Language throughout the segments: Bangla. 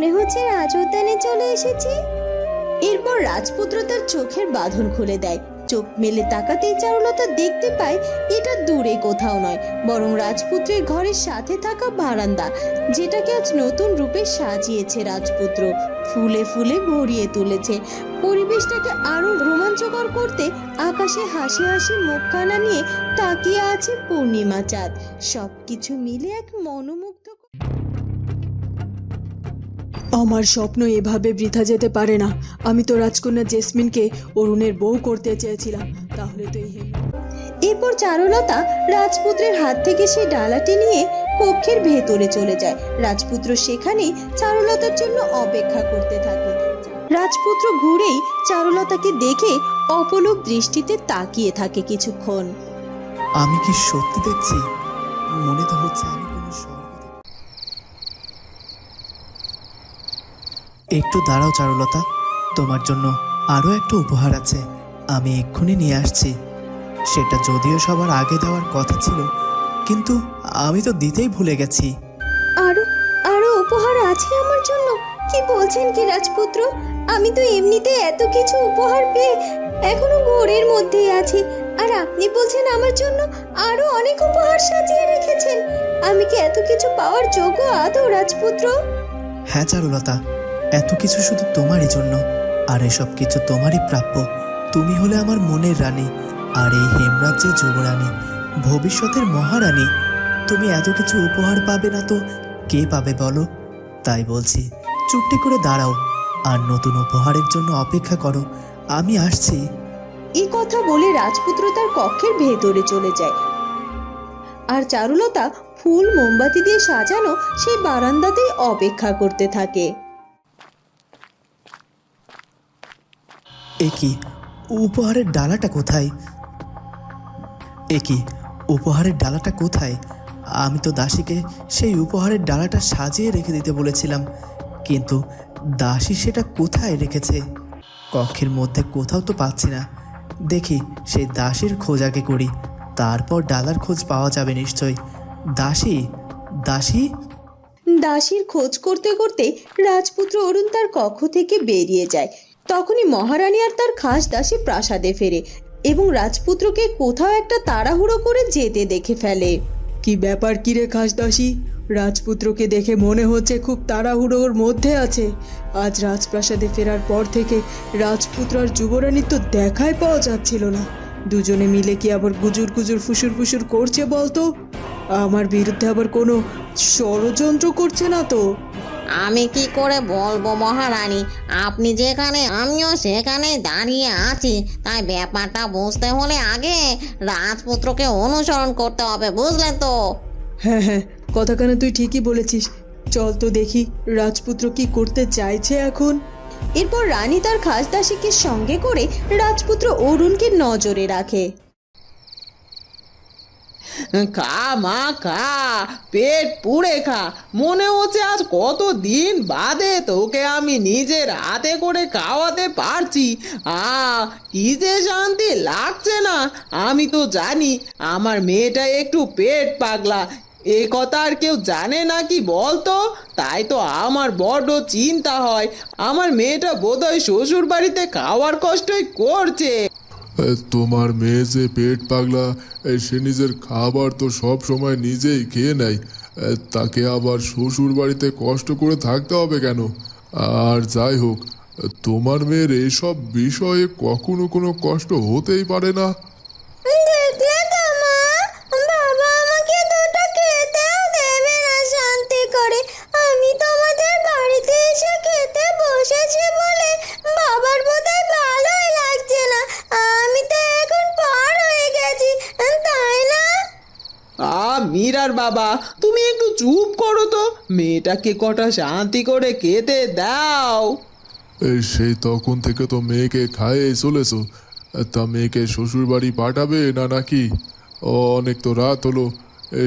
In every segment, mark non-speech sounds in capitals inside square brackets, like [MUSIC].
মনে হচ্ছে রাজ উদ্যানে চলে এসেছি। এরপর রাজপুত্র তার চোখের বাঁধন খুলে দেয়। চোখ মেলে তাকাতেই চারুলতা দেখতে পায় এটা দূরে কোথাও নয়, বরং রাজপুত্রের ঘরের সাথে থাকা বারান্দা, যেটাকে আজ নতুন রূপে সাজিয়েছে রাজপুত্র। ফুলে ফুলে ভরিয়ে তুলেছে। পরিবেশটাকে আরও রোমাঞ্চকর করতে আকাশে হাসি হাসি মুখখানা নিয়ে তাকিয়ে আছে পূর্ণিমা চাঁদ। সবকিছু মিলে এক মনোমুগ্ধ আমার স্বপ্ন এভাবে বৃথা যেতে পারে না। আমি তো রাজকন্যা জেসমিনকে অরুণের বউ করতে চেয়েছিলাম। তাহলে তো এই এরপর চারুলতা রাজপুত্রের হাত থেকে সেই ডালাটি নিয়ে কক্ষের ভেতরে চলে যায়। রাজপুত্র সেখানে চারুলতার জন্য অপেক্ষা করতে থাকে। রাজপুত্র ঘুরেই চারুলতাকে দেখে অপলক দৃষ্টিতে তাকিয়ে থাকে কিছুক্ষণ। আমি কি সত্যি দেখছি? মনে তো হচ্ছে আমি একটু দাঁড়াও চারুলতা। তোমার জন্য আরও একটা উপহার আছে। আমি এক্ষুনি নিয়ে আসছি। সেটা যদিও সবার আগে দেওয়ার কথা ছিল কিন্তু আমি তো দিতেই ভুলে গেছি। আরও আরও উপহার আছে আমার জন্য? কি বলছেন কি রাজপুত্র? আমি তো এমনিতে এত কিছু উপহার পেয়ে এখনও ঘোরের মধ্যেই আছি। আর আপনি বলছেন আমার জন্য আরও অনেক উপহার সাজিয়ে রেখেছেন। আমি কি এত কিছু পাওয়ার যোগ্য আদৌ রাজপুত্র? হ্যাঁ চারুলতা। এত কিছু শুধু তোমারই জন্য, আর এসব কিছু তোমারই প্রাপ্য। তুমি হলে আমার মনের রানী, আর এই হেমরাজ্যের যুবরানী। ভবিষ্যতের মহারানী, তুমি এত কিছু উপহার পাবে না তো, কে পাবে বলো? তাই বলছি, চুপটি করে দাঁড়াও, আর নতুন উপহারের জন্য অপেক্ষা করো। আমি আসছি। এই কথা বলে রাজপুত্র তার কক্ষের ভেতরে চলে যায়। আর চারুলতা ফুল মোমবাতি দিয়ে সাজানো সেই বারান্দাতেই অপেক্ষা করতে থাকে। এ কি, উপহারের ডালাটা কোথায়? এ কি, উপহারের ডালাটা কোথায়? আমি তো দাসীকে সেই উপহারের ডালাটা সাজিয়ে রেখে দিতে বলেছিলাম, কিন্তু দাসী সেটা কোথায় রেখেছে? কক্ষের মধ্যে কোথাও তো পাচ্ছি না। দেখি সেই দাসীর খোঁজ আগে করি, তারপর ডালার খোঁজ পাওয়া যাবে নিশ্চয়। দাসী দাসী? দাসীর খোঁজ করতে করতে রাজপুত্র অরুণ তার কক্ষ থেকে বেরিয়ে যায়। তখনই মহারানী আর তার খাস দাসী প্রাসাদে ফেরে এবং রাজপুত্রকে কোথাও একটা তাড়াহুড়ো করে যেতে দেখে ফেলে। কি ব্যাপার কি রে খাসদাসী রাজপুত্রকে দেখে মনে হচ্ছে খুব তাড়াহুড়োর মধ্যে আছে। আজ রাজপ্রাসাদে ফেরার পর থেকে রাজপুত্র আর যুবরানীর তো দেখাই পাওয়া যাচ্ছিল না। দুজনে মিলে কি আবার গুজুর গুজুর ফুসুর ফুসুর করছে বলতো? আমার বিরুদ্ধে আবার কোনো ষড়যন্ত্র করছে না তো। আমি কি করে বলব মহারানী? আপনি যেখানে আমিও সেখানে দাঁড়িয়ে আছি। তাই ব্যাপারটা বুঝতে হলে আগে রাজপুত্রকে অনুসরণ করতে হবে বুঝলেন তো? হ্যাঁ হ্যাঁ কথাখানে তুই ঠিকই বলেছিস। চল তো দেখি রাজপুত্র কি করতে চাইছে এখন। এরপর রানী তার খাস দাসীকে সঙ্গে করে রাজপুত্র অরুণকে নজরে রাখে। খা, মা, খা, পেট পুড়ে খা। মনে হচ্ছে আজ কত দিন বাদে তোকে আমি নিজের হাতে করে খাওয়াতে পারছি। আ, কি যে শান্তি লাগছে না। আমি তো জানি আমার মেয়েটা একটু পেট পাগলা। এ কথা আর কেউ জানে না কি বলতো? তাই তো আমার বড্ড চিন্তা হয়। আমার মেয়েটা বোধহয় শ্বশুর বাড়িতে খাওয়ার কষ্টই করছে। তোমার মেয়ে যে পেট পাগলা সে নিজের খাবার তো সব সময় নিজেই খেয়ে নেয়। তাকে আবার শ্বশুর বাড়িতে কষ্ট করে থাকতে হবে কেন? আর যাই হোক, তোমার মেয়ের এইসব বিষয়ে কখনো কোনো কষ্ট হতেই পারে না। মীরার বাবা তুমি একটু চুপ করো তো। মেয়েটাকে কটা শান্তি করে খেতে দাও। সেই তখন থেকে তো মেয়েকে খাইয়ে চলেছো। তা মেয়েকে শ্বশুর বাড়ি পাঠাবে না নাকি? অনেক তো রাত হলো।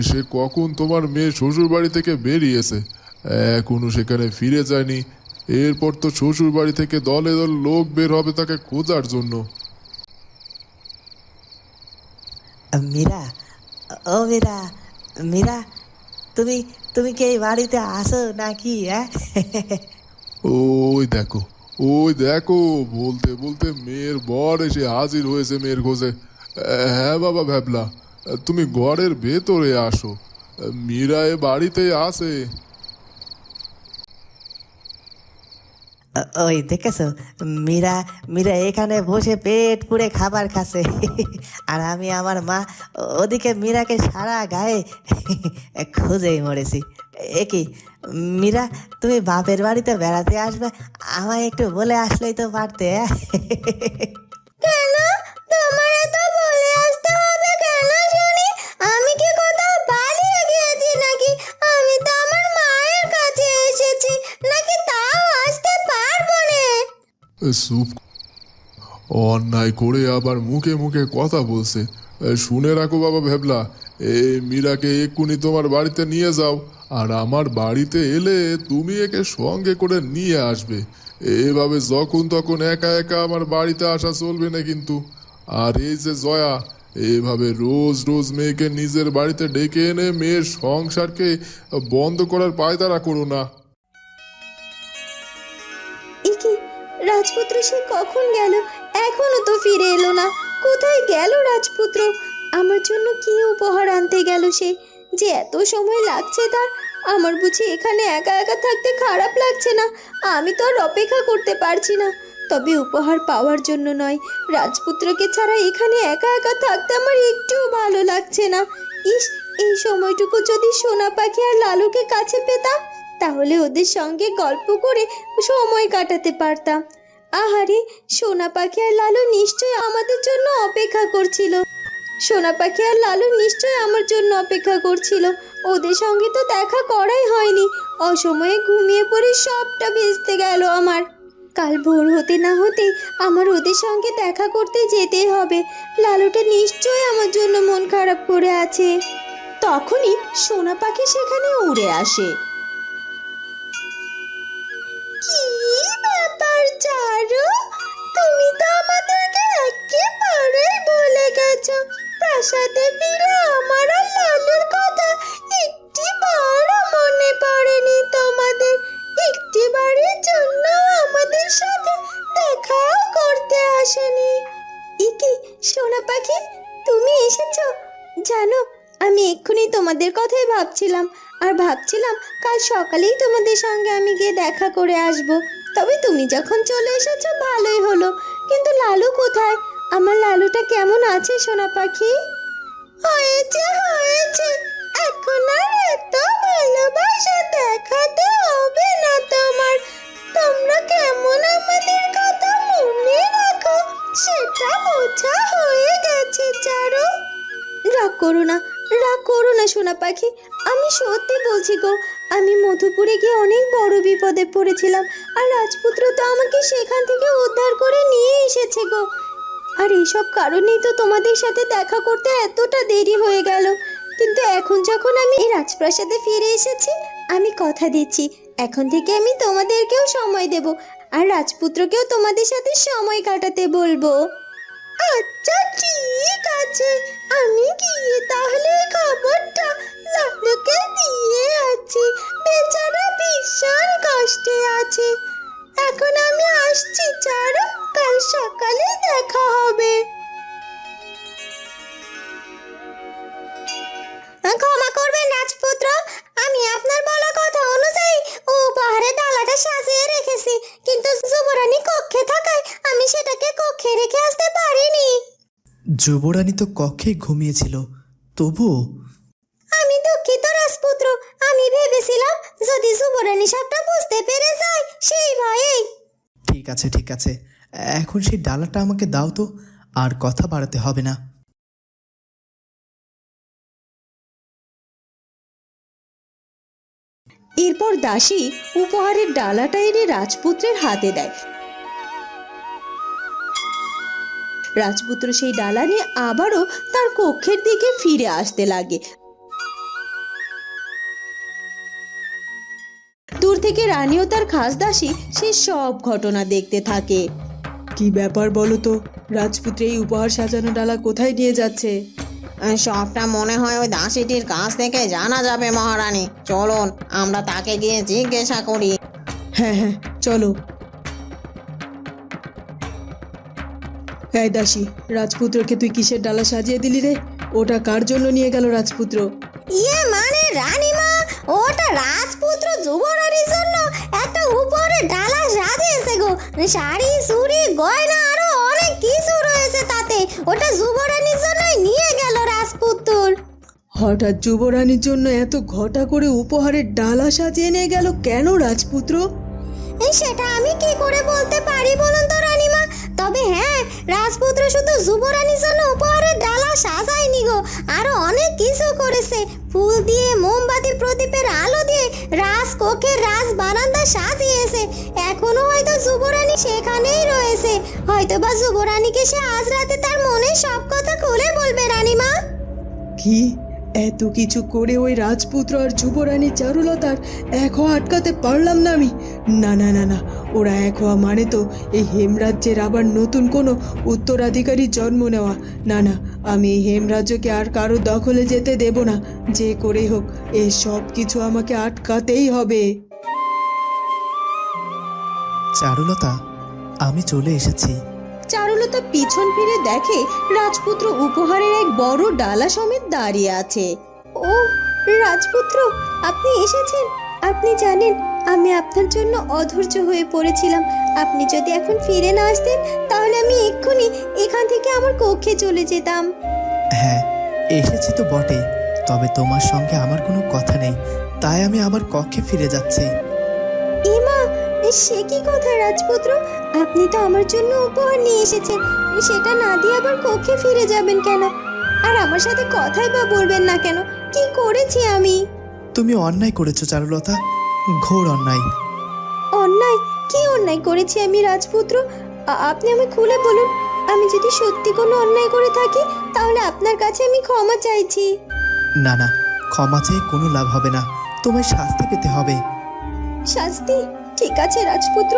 সে কখন তোমার মেয়ে শ্বশুর বাড়ি থেকে বেরিয়েছে? এখনও সেখানে ফিরে যায়নি। এরপর তো শ্বশুর বাড়ি থেকে দলে দল লোক বের হবে তাকে খোঁজার জন্য। মীরা ও মীরা মীরা তুমি তুমি কি এই বাড়িতে আসো নাকি হ্যাঁ ওই দেখো ওই দেখো বলতে বলতে মেয়ের বর এসে হাজির হয়েছে মেয়ের খোঁজে হ্যাঁ বাবা ভ্যাবলা তুমি ঘরের ভেতরে আসো মীরা এ বাড়িতে আছে ও- ওই দেখেছ? মীরা মীরা এখানে বসে পেট পুড়ে খাবার খাচ্ছে। আর আমি আমার মা ওদিকে মীরাকে সারা গায়ে খুঁজেই মরেছি। এ কি? মীরা, তুমি বাপের বাড়িতে বেড়াতে আসবে? আমায় একটু বলে আসলেই তো পারতে আমি তো আমার এসেছি, নাকি তাও আসতে পারব না? অন্যায় করে আবার মুখে মুখে কথা বলছে। শুনে রাখো বাবা ভেবলা এই মীরাকে এক্ষুনি তোমার বাড়িতে নিয়ে যাও। আর আমার বাড়িতে এলে তুমি একে সঙ্গে করে নিয়ে আসবে। এভাবে যখন তখন একা একা আমার বাড়িতে আসা চলবে না কিন্তু। আর এই যে জয়া, এভাবে রোজ রোজ মেয়েকে নিজের বাড়িতে ডেকে এনে মেয়ের সংসারকে বন্ধ করার পায়তারা করো না। রাজপুত্র সে কখন গেল? এখনও তো ফিরে এলো না। কোথায় গেল রাজপুত্র? আমার জন্য কি উপহার আনতে গেল সে? যে এত সময় লাগছে তার, আমার বুঝি এখানে একা একা থাকতে খারাপ লাগছে না। আমি তো আর অপেক্ষা করতে পারছি না। তবে উপহার পাওয়ার জন্য নয়। রাজপুত্রকে ছাড়া এখানে একা একা থাকতে আমার একটুও ভালো লাগছে না। ইস, এই সময়টুকু যদি সোনা পাখি আর লালুকে কাছে পেতাম, তাহলে ওদের সঙ্গে গল্প করে সময় কাটাতে পারতাম। আহারে, সোনা পাখি আর লালু নিশ্চয়ই আমাদের জন্য অপেক্ষা করছিল। সোনা পাখি আর লালু নিশ্চয়ই আমার জন্য অপেক্ষা করছিল। ওদের সঙ্গে তো দেখা করাই হয়নি। অসময়ে ঘুমিয়ে পড়ে সবটা ভেস্তে গেল আমার। কাল ভোর হতে না হতে আমার ওদের সঙ্গে দেখা করতে যেতে হবে। লালুটা নিশ্চয়ই আমার জন্য মন খারাপ করে আছে। তখনই সোনা পাখি সেখানে উড়ে আসে। চারু, তুমি তো আমাদেরকে একেবারেই ভুলে গেছো। প্রাসাদে ফিরে আমার আর লালুর কথা একটি বারও মনে পড়েনি তোমাদের। একটি বারের জন্য আমাদের সাথে দেখাও করতে আসেনি। ইকি সোনা পাখি, তুমি এসেছ? জানো, আমি এক্ষুনি তোমাদের কথাই ভাবছিলাম। আর ভাবছিলাম কাল সকালেই তোমাদের সঙ্গে আমি গিয়ে দেখা করে আসব। তবে তুমি যখন চলে এসেছ, ভালোই হলো। কিন্তু লালু কোথায়? আমার লালুটা কেমন আছে, সোনা পাখি? হয়েছে হয়েছে। এখন আর এত ভালোবাসা দেখাতে হবে না তোমার। তোমরা কেমন আমাদের কথা মনে রাখো, সেটা বোঝা হয়ে গেছে, চারু। রাগ করো না রাগ করো না, সোনা পাখি। আমি সত্যি বলছি গো, আমি মধুপুরে গিয়ে অনেক বড় বিপদে পড়েছিলাম, আর রাজপুত্র তো আমাকে সেখান থেকে উদ্ধার করে নিয়ে এসেছে গো। আর এইসব কারণেই তো তোমাদের সাথে দেখা করতে এতটা দেরি হয়ে গেল। কিন্তু এখন যখন আমি এই রাজপ্রাসাদে ফিরে এসেছি, আমি কথা দিচ্ছি। এখন থেকে আমি তোমাদেরকেও সময় দেব, আর রাজপুত্রকেও তোমাদের সাথে সময় কাটাতে বলব। আচ্ছা ঠিক আছে। আমি গিয়ে তাহলে খবরটা লালুকে দিয়ে আছি। বেচারা ভীষণ কষ্টে আছে। এখন আমি আসছি চারু কাল সকালে দেখা হবে। ক্ষমা করবেন রাজপুত্র, আমি আপনার বলা কথা অনুযায়ী উপহারে ডালাটা সাজিয়ে রেখেছি কিন্তু যুবরানী কক্ষে থাকায় আমি সেটাকে কক্ষে রেখে আসতে পারিনি। যুবরানী তো কক্ষে ঘুমিয়েছিল তবুও? আমি দুঃখিত রাজপুত্র আমি ভেবেছিলাম যদি যুবরানী সবটা বুঝতে পেরে যায় সেই ভয়েই। ঠিক আছে ঠিক আছে। এখন সেই ডালাটা আমাকে দাও তো আর কথা বাড়াতে হবে না। এরপর দাসী উপহারের ডালাটা এনে রাজপুত্রের হাতে দেয়। রাজপুত্র সেই ডালা নিয়ে আবারও তার কক্ষের দিকে ফিরে আসতে লাগে। দূর থেকে রানী ও তার খাস দাসী সে সব ঘটনা দেখতে থাকে। কি ব্যাপার বলো তো? রাজপুত্র এই উপহার সাজানো ডালা কোথায় নিয়ে যাচ্ছে? সবটা মনে হয় ওই দাসীটির কাছ থেকে জানা যাবে মহারানী। চলুন আমরা তাকে গিয়ে জিজ্ঞাসা করি। হ্যাঁ হ্যাঁ চলো। এই দাসী রাজপুত্রকে তুই কিসের ডালা সাজিয়ে দিলি রে? ওটা কার জন্য নিয়ে গেল রাজপুত্র? ইয়ে মানে রানীমা ওটা রাজপুত্র যুবরানীর জন্য একটা উপরে ডালা সাজিয়েছে গো। শাড়ি চুড়ি গয়না আরও অনেক কিছু রয়েছে তাতে। ওটা যুবরানীর জন্যই নিয়ে গেল রাজপুত্র হঠাৎ যুবরানীর জন্য এত ঘটা করে উপহারের ডালা সাজিয়ে নিয়ে গেল কেন রাজপুত্র? সেটা আমি কি করে বলতে পারি বলুন তো রানীমা? তবে হ্যাঁ রাজপুত্র শুধু যুবরানীর জন্য উপহারের ডালা সাজায়নি গো। আরও অনেক কিছু করেছে। ফুল দিয়ে মোমবাতি প্রদীপের আলো দিয়ে রাজকোখের রাজ বারান্দা সাজিয়েছে। এখনও হয়তো যুবরানী সেখানেই রয়েছে। হয়তো বা যুবরানীকে সে আজ রাতে তার মনে সব কথা খুলে বলবে রানীমা। কি? এত কিছু করে ওই রাজপুত্র আর যুবরানী চারুলতার এক আটকাতে পারলাম না আমি। না না না না, ওরা এক হওয়া মানে তো এই হেমরাজ্যের আবার নতুন কোনো উত্তরাধিকারী জন্ম নেওয়া। না না, আমি এই হেমরাজ্যকে আর কারও দখলে যেতে দেব না। যে করেই হোক এই সব কিছু আমাকে আটকাতেই হবে। চারুলতা, আমি চলে এসেছি। চারুলতা পিছন ফিরে দেখে রাজপুত্র উপহারের এক বড় ডালা সমেত দাঁড়িয়ে আছে। ও, রাজপুত্র, আপনি এসেছেন? আপনি জানেন, আমি আপনার জন্য অধৈর্য হয়ে পড়েছিলাম। আপনি যদি এখন ফিরে না আসতেন, তাহলে আমি এক্ষুনি এখান থেকে আমার কক্ষে চলে যেতাম। হ্যাঁ এসেছি তো বটে, তবে তোমার সঙ্গে আমার কোনো কথা নেই, তাই আমি আমার কক্ষে ফিরে যাচ্ছি। সে কি কথা রাজপুত্র? আপনি তো আমার জন্য উপহার নিয়ে এসেছেন। সেটা না দিয়ে আবার কক্ষে ফিরে যাবেন কেন? আর আমার সাথে কথাই বা বলবেন না কেন? কি করেছি আমি? তুমি অন্যায় করেছ চারুলতা। ঘোর অন্যায়। অন্যায়? কি অন্যায় করেছি আমি রাজপুত্র? আপনি আমায় খুলে বলুন। আমি যদি সত্যি কোনো অন্যায় করে থাকি তাহলে আপনার কাছে আমি ক্ষমা চাইছি। না না ক্ষমা চেয়ে কোনো লাভ হবে না। তোমায় শাস্তি পেতে হবে। শাস্তি? ঠিক আছে রাজপুত্র।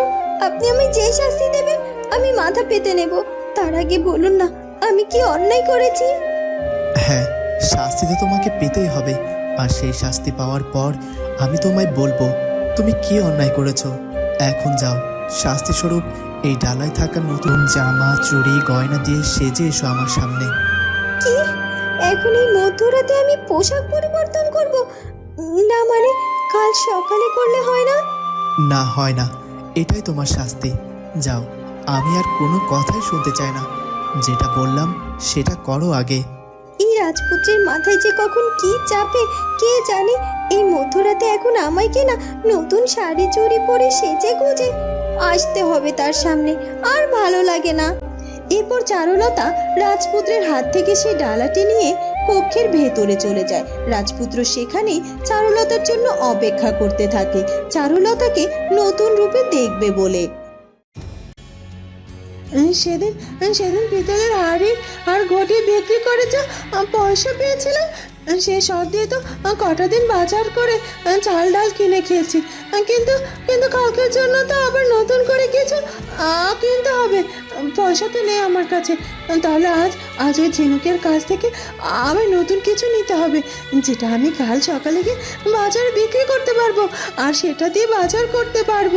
আপনি আমায় যে শাস্তি দেবেন আমি মাথা পেতে নেব। তার আগে বলুন না আমি কি অন্যায় করেছি? হ্যাঁ শাস্তি তো তোমাকে পেতেই হবে। আর সেই শাস্তি পাওয়ার পর আমি তোমায় বলব তুমি কি অন্যায় করেছ? এখন যাও। শাস্তি স্বরূপ এই ডালায় থাকা নতুন জামা চুড়ি গয়না দিয়ে সেজে এসো আমার সামনে। কি? এখন এই মধ্যরাতে আমি পোশাক পরিবর্তন করব? না মানে কাল সকালে করলে হয় না? না হয় না। এটাই তোমার শাস্তি। যাও, আমি আর কোনো কথাই শুনতে চাই না। যেটা বললাম, সেটা করো আগে। এই রাজপুত্রের মাথায় যে কখন কি চাপে, কে জানে? এই মধ্যরাতে এখন আমায় কি না নতুন শাড়ি চুড়ি পরে সেজে গুজে আসতে হবে তার সামনে। আর ভালো লাগে না। এরপর চারুলতা রাজপুত্রের হাত থেকে সেই ডালাটি নিয়ে কক্ষের ভেতরে চলে যায়। রাজপুত্র সেখানে চারুলতার জন্য অপেক্ষা করতে থাকে। চারুলতাকে নতুন রূপে দেখবে বলে। সেদিন সেদিন পিতলের হাড়ি আর ঘটি বিক্রি করে যা পয়সা পেয়েছিলাম সে সব দিয়ে তো কটা দিন বাজার করে চাল ডাল কিনে খেয়েছি। কিন্তু কিন্তু কালকের জন্য তো আবার নতুন করে কিছু কিনতে হবে। পয়সা তো নেই আমার কাছে। তাহলে আজ আজ ওই ঝিনুকের কাছ থেকে আবার নতুন কিছু নিতে হবে, যেটা আমি কাল সকালে গিয়ে বাজারে বিক্রি করতে পারব, আর সেটা দিয়ে বাজার করতে পারব।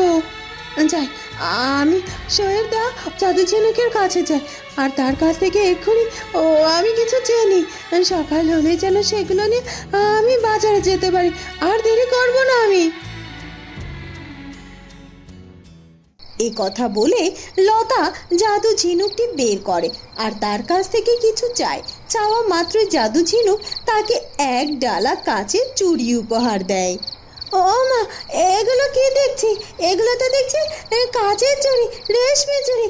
যাই আমি দা জাদু ঝিনুকের কাছে যাই, আর তার কাছ থেকে এক্ষুনি, ও, আমি কিছু নিই। সকাল হলেই যেন সেগুলো নিয়ে আমি বাজারে যেতে পারি, আর দেরি করব না আমি। এ কথা বলে লতা জাদু ঝিনুকটি বের করে, আর তার কাছ থেকে কিছু চায়। চাওয়া মাত্রই জাদু ঝিনুক তাকে এক ডালা কাচের চুড়ি উপহার দেয়। ও মা, এগুলো কি দেখছি? এগুলো তো দেখছি কাচের চুড়ি, রেশমি চুড়ি।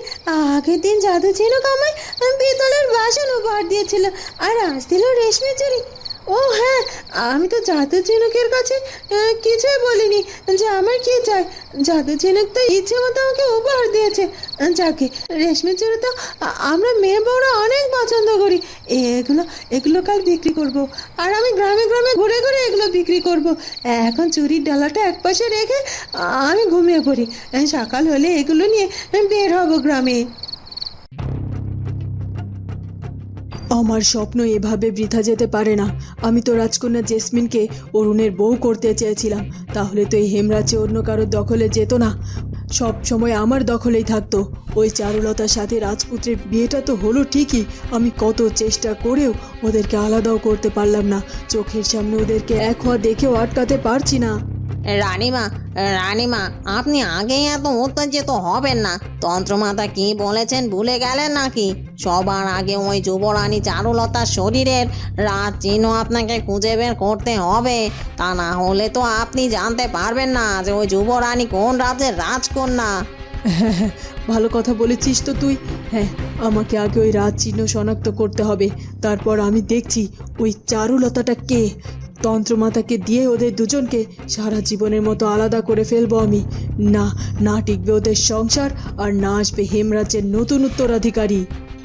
আগের দিন জাদু ঝিনুক আমায় পিতলের বাসন উপহার দিয়েছিল, আর আজ দিল রেশমি চুড়ি। ও হ্যাঁ আমি তো জাদু ঝিনুকের কাছে কিছুই বলিনি যে আমার কি চাই। জাদু ঝিনুক তো ইচ্ছে মতো আমাকে উপহার দিয়েছে। যাকে, রেশমি চুড়ি তো আমরা মেয়ে বউরা অনেক পছন্দ করি। এগুলো এগুলো কাল বিক্রি করব। আর আমি গ্রামে গ্রামে ঘুরে ঘুরে এগুলো বিক্রি করব। এখন চুরির ডালাটা একপাশে রেখে আমি ঘুমিয়ে পড়ি। সকাল হলে এগুলো নিয়ে বের হব গ্রামে। আমার স্বপ্ন এভাবে বৃথা যেতে পারে না। আমি তো রাজকন্যা জেসমিনকে অরুণের বউ করতে চেয়েছিলাম। তাহলে তো এই হেমরাজ্যে অন্য কারোর দখলে যেত না। সব সময় আমার দখলেই থাকতো। ওই চারুলতার সাথে রাজপুত্রের বিয়েটা তো হলো ঠিকই। আমি কত চেষ্টা করেও ওদেরকে আলাদাও করতে পারলাম না। চোখের সামনে ওদেরকে এক হওয়া দেখেও আটকাতে পারছি না। রানীমা রানীমা, আপনি আগেই এত উত্তেজিত হবেন না। তন্ত্রমাতা কি বলেছেন ভুলে গেলেন নাকি? সবার আগে ওই যুবরানী চারুলতার শরীরের রাত চিহ্ন আপনাকে খুঁজে বের করতে হবে। তা না হলে তো আপনি জানতে পারবেন না যে ওই যুবরানী কোন রাজ্যের রাজকন্যা। হ্যাঁ [LAUGHS] ভালো কথা বলেছিস তো তুই। হ্যাঁ আমাকে আগে ওই রাজ চিহ্ন শনাক্ত করতে হবে। তারপর আমি দেখছি ওই চারুলতাটা কে। তন্ত্রমাতাকে দিয়ে ওদের দুজনকে সারা জীবনের মতো আলাদা করে ফেলব আমি। না না টিকবে ওদের সংসার আর না আসবে হেমরাজের নতুন উত্তরাধিকারী।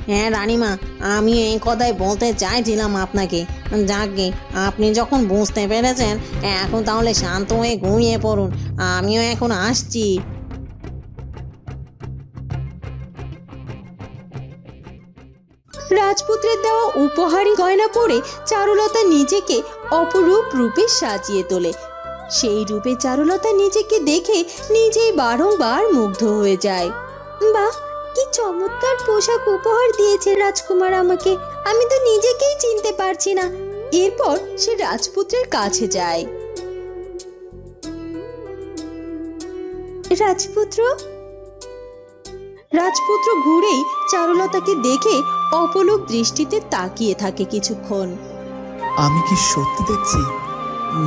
হ্যাঁ রানিমা আমি এই কথাই বলতে চাইছিলাম আপনাকে। যাকে আপনি যখন বুঝতে পেরেছেন এখন তাহলে শান্ত হয়ে ঘুমিয়ে পড়ুন। আমিও এখন আসছি। রাজপুত্রের দেওয়া উপহারী গয়না পরে চারুলতা নিজেকে অপরূপ রূপে সাজিয়ে তোলে। সেই রূপে চারুলতা নিজেকে দেখে নিজেই বারংবার মুগ্ধ হয়ে যায়। বাহ, কি চমৎকার পোশাক উপহার দিয়েছে রাজকুমার আমাকে। আমি তো নিজেকেই চিনতে পারছি না। এরপর সে রাজপুত্রের কাছে যায়। রাজপুত্র? রাজপুত্র ঘুরেই চারুলতাকে দেখে অপলক দৃষ্টিতে তাকিয়ে থাকে কিছুক্ষণ। আমি কি সত্যি দেখছি?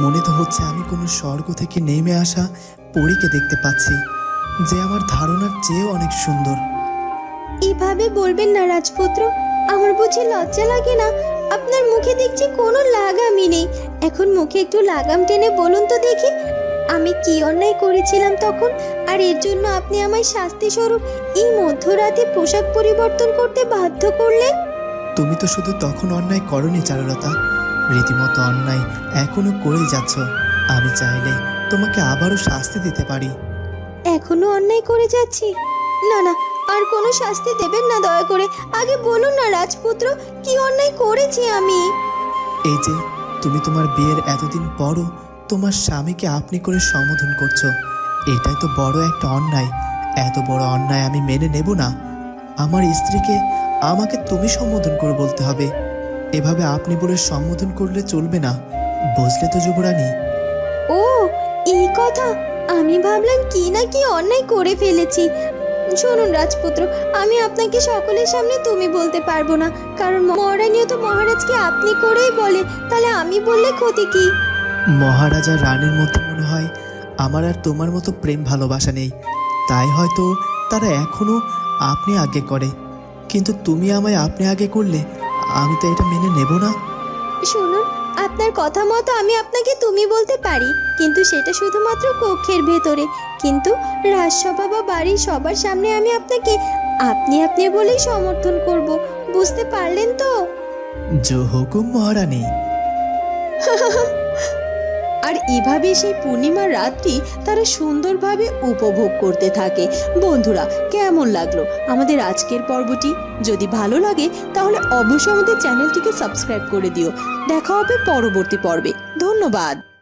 মনে তো হচ্ছে আমি কোনো স্বর্গ থেকে নেমে আসা পরীকে দেখতে পাচ্ছি যে আমার ধারণার চেয়েও অনেক সুন্দর। এভাবে বলবেন না রাজপুত্র। আমার বুঝি লজ্জা লাগে না। আপনার মুখে দেখছি কোনো লাগামই নেই। এখন মুখে একটু লাগাম টেনে বলুন তো দেখি আমি কি অন্যায় করেছিলাম তখন? আর এর জন্য আপনি আমায় শাস্তি স্বরূপ এই মধ্যরাতে পোশাক পরিবর্তন করতে বাধ্য করলেন? তুমি তো শুধু তখন অন্যায় করনি চারুলতা। রীতিমতো অন্যায় এখনও করেই যাচ্ছ। আমি চাইলে তোমাকে আবারও শাস্তি দিতে পারি। এখনও অন্যায় করে যাচ্ছি? না না আর কোনো শাস্তি দেবেন না দয়া করে। আগে বলুন না রাজপুত্র কি অন্যায় করেছি আমি? এই যে তুমি তোমার বিয়ের এতদিন পরও তোমার স্বামীকে আপনি করে সম্বোধন করছ। এটাই তো বড় একটা অন্যায়। এত বড় অন্যায় আমি মেনে নেব না। আমার স্ত্রীকে আমাকে তুমি সম্বোধন করে বলতে হবে। এভাবে আপনি বলে সম্বোধন করলে চলবে না। বুঝলে তো যুবরানী? ও এই কথা আমি ভাবলাম কি না কি অন্যায় করে ফেলেছি। শুনুন রাজপুত্র আমি আপনাকে সকলের সামনে তুমি বলতে পারব না। কারণ মহারানীও তো মহারাজকে আপনি করেই বলে তাহলে আমি বললে ক্ষতি কি? মহারাজা রানীর মধ্যে মনে হয় আমার আর তোমার মতো প্রেম ভালোবাসা নেই। তাই হয়তো তারা এখনও আপনি আগে করে। কিন্তু তুমি আমায় আপনি আগে করলে আমি তো এটা মেনে নেব না। শুনুন আপনার কথা মতো আমি আপনাকে তুমি বলতে পারি কিন্তু সেটা শুধুমাত্র কক্ষের ভেতরে। কিন্তু রাজসভা বা বাড়ির সবার সামনে আমি আপনাকে আপনি আপনি বলেই সমর্থন করব বুঝতে পারলেন তো? জো হুকুম মহারানী। [LAUGHS] আর এভাবে সেই পূর্ণিমার রাতটি তারা সুন্দরভাবে উপভোগ করতে থাকে। বন্ধুরা, কেমন লাগল আমাদের আজকের পর্বটি? যদি ভালো লাগে, তাহলে অবশ্যই আমাদের চ্যানেলটিকে সাবস্ক্রাইব করে দিও। দেখা হবে পরবর্তী পর্বে। ধন্যবাদ।